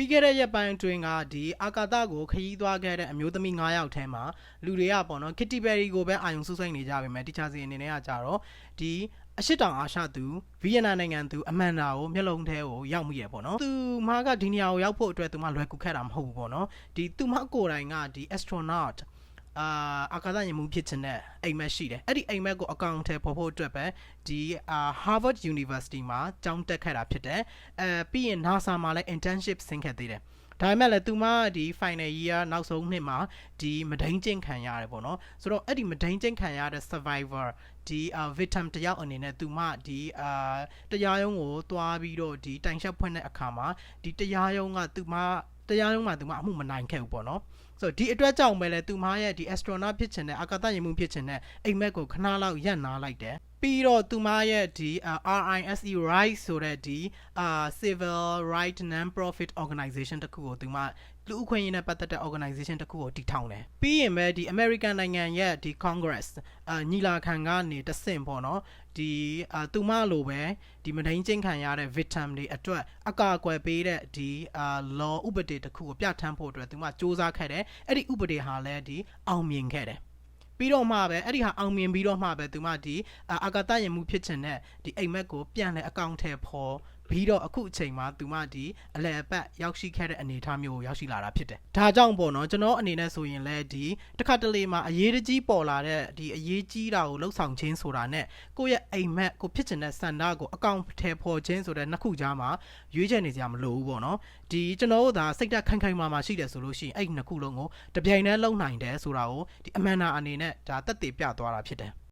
ပြီးခဲ့တဲ့ရက်ပိုင်းအတွင်းကဒီအာကာသကိုခရီးသွားခဲ့တဲ့အမျိုးသမီး9ယောက်ထဲမှာလူတွေကပေါ့နော် Kitty Perry ကိုပဲအာရုံစူးစိုက်နေကြပါမယ်တခြားစီအနေနဲ့ကကြတော့ဒီအရှိတောင်အာရှသူဗီယက်နမ်နိုင်ငံသူအမန်ဒါကိုမျက်လုံးထဲကိုရောက်မိရပေါ့နော်သူမကဒီနေရာကိုရောက်ဖို့အတွက်သူမလွယ်ကူခဲ့တာမဟုတ်ဘူးပေါ့နော်ဒီသူမကိုယ်တိုင်ကဒီ astronaut အာအာကာသယာဉ်မှူးဖြစ်ချင်တဲ့အိမ်မက်ရှိတယ်အဲ့ဒီအိမ်မက်ကိုအကောင့်ထဲပေါ်ဖို့အတွက်ပဲဒီအာ Harvard University မှာကျောင်းတက်ခဲ့တာဖြစ်တယ်အဲပြီးရင် NASA မှာလည်း internship ဆင်းခဲ့သေးတယ်ဒါပေမဲ့လည်းသူမဒီ final year နောက်ဆုံးနှစ်မှာဒီမဒိန်ကျင့်ခံရတယ်ပေါ့နော်ဆိုတော့အဲ့ဒီမဒိန်ကျင့်ခံရတဲ့ survivor ဒီအာ victim တယောက်အနေနဲ့သူမဒီအာတရားရုံးကိုသွားပြီးတော့ဒီတိုင်ချက်ဖွင့်တဲ့အခါမှာဒီတရားရုံးကသူမ တရားရုံးမှာသူမအမှုမနိုင်ခဲ့ဘူးပေါ့နော်ဆိုတော့ဒီအတွက်ကြောင့်ပဲလေသူမရဲ့ဒီ astronaut ဖြစ်ချင်တဲ့အာကာသယာဉ်မှူးဖြစ်ချင်တဲ့အိမ်မက်ကိုခဏလောက်ရပ်နားလိုက်တယ် ပြီးတော့သူမရဲ့ဒီအာ RISE right ဆိုတဲ့ဒီအာ civil right non-profit organization တစ်ခုကိုသူမလူအခွင့်အရေးနဲ့ပတ်သက်တဲ့ organization တစ်ခုကိုတည်ထောင်တယ်ပြီးရင်ပဲဒီ American နိုင်ငံရဲ့ဒီ Congress အာညီလာခံကနေတဆင့်ပေါ့နော်ဒီအာသူမလိုပဲဒီမဒိန်ချင်းခံရတဲ့ victim တွေအတွက်အကာအကွယ်ပေးတဲ့ဒီအာ law ဥပဒေတစ်ခုကိုပြဋ္ဌာန်းဖို့အတွက်သူမစ조사ခဲ့တယ်အဲ့ဒီဥပဒေဟာလည်းဒီအောင်မြင်ခဲ့တယ် ပြီးတော့မှပဲအဲ့ဒီဟာအောင်မြင်ပြီးတော့မှပဲသူမဒီအာအာကာသယာဉ်မှုဖြစ်ချင်တဲ့ဒီအိမ်မက်ကိုပြန်လဲအကောင့်ထဲပေါ် ပြီးတော့အခုအချိန်မှာသူမဒီအလဲအပတ်ရောက်ရှိခဲ့တဲ့အနေအထားမျိုးကိုရောက်ရှိလာတာဖြစ်တယ်။ဒါကြောင့်ပေါ့နော်ကျွန်တော်အနေနဲ့ဆိုရင်လဲဒီတစ်ခါတလေမှာအရေးတကြီးပေါ်လာတဲ့ဒီအရေးကြီးတာကိုလှုပ်ဆောင်ခြင်းဆိုတာနဲ့ကိုယ့်ရဲ့အိမ်မက်ကိုဖြစ်ချင်တဲ့စန္ဒကိုအကောင့်ထဲပေါ်ခြင်းဆိုတဲ့နှစ်ခုကြားမှာရွေးချယ်နေကြမလို့ဘူးပေါ့နော်။ဒီကျွန်တော်တို့ဒါစိတ်သက်ခိုင်ခိုင်မာမာရှိတယ်ဆိုလို့ရှိရင်အဲ့ဒီနှစ်ခုလုံးကိုတပြိုင်တည်းလုံနိုင်တယ်ဆိုတာကိုဒီအမှန်တာအနေနဲ့ဒါတက်တည်ပြသွားတာဖြစ်တယ်